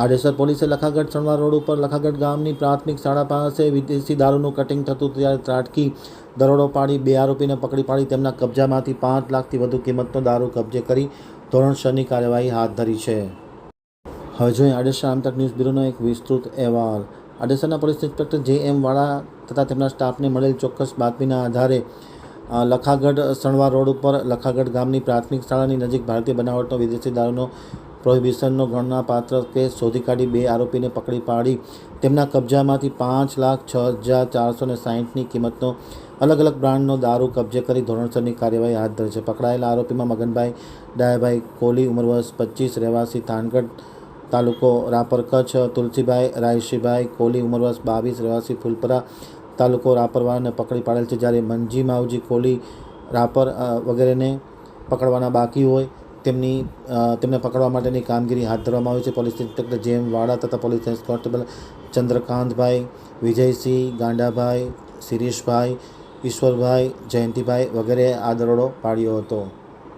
આડેસર પોલીસે લખાગઢ સણવા રોડ ઉપર લખાગઢ ગામની પ્રાથમિક શાળા પાસે વિદેશી દારૂનું કટિંગ થતું ત્યારે ત્રાટકી દરોડો પાડી બે આરોપીને પકડી પાડી તેમના કબજામાંથી પાંચ લાખથી વધુ કિંમતનો દારૂ કબજે કરી ધોરણસરની કાર્યવાહી હાથ ધરી છે. હવે જોઈએ આડેસર આમતક ન્યૂઝ બ્યુરોનો એક વિસ્તૃત અહેવાલ. આડેસરના પોલીસ ઇન્સ્પેક્ટર જે એમ વાળા તથા તેમના સ્ટાફને મળેલ ચોક્કસ બાતમીના આધારે લખાગઢ સણવા રોડ ઉપર લખાગઢ ગામની પ્રાથમિક શાળાની નજીક ભારતીય બનાવટનો વિદેશી દારૂનો પ્રોહિબિશનનો ગણનાપાત્ર કેસ શોધી કાઢી બે આરોપીને પકડી પાડી. તેમના કબજામાંથી પાંચ લાખ છ હજાર ચારસો ને સાહીઠની કિંમતનો અલગ અલગ બ્રાન્ડનો દારૂ કબજે કરી ધોરણસરની કાર્યવાહી હાથ ધરી છે. પકડાયેલા આરોપીમાં મગનભાઈ, ડાયાભાઈ કોહલી ઉંમર વર્ષ પચીસ, રહેવાસી થાનગઢ તાલુકો રાપર કચ્છ તુલસીભાઈ રાયશીભાઈ કોહલી ઉંમર વર્ષ બાવીસ, રહેવાસી ફૂલપરા તાલુકો રાપરવાને પકડી પાડેલ છે. જ્યારે મંજી માવજી કોહલી રાપર વગેરેને પકડવાના બાકી હોય તેમની તેમને પકડવા માટેની કામગીરી હાથ ધરવામાં આવી છે. પોલીસ ઇન્સ્પેક્ટર જેમ વાડા તથા પોલીસ કોન્સ્ટેબલ ચંદ્રકાંતભાઈ, વિજયસિંહ ગાંડાભાઈ, શિરીષભાઈ, ઈશ્વરભાઈ, જયંતિભાઈ વગેરે આ દરોડો પાડ્યો હતો.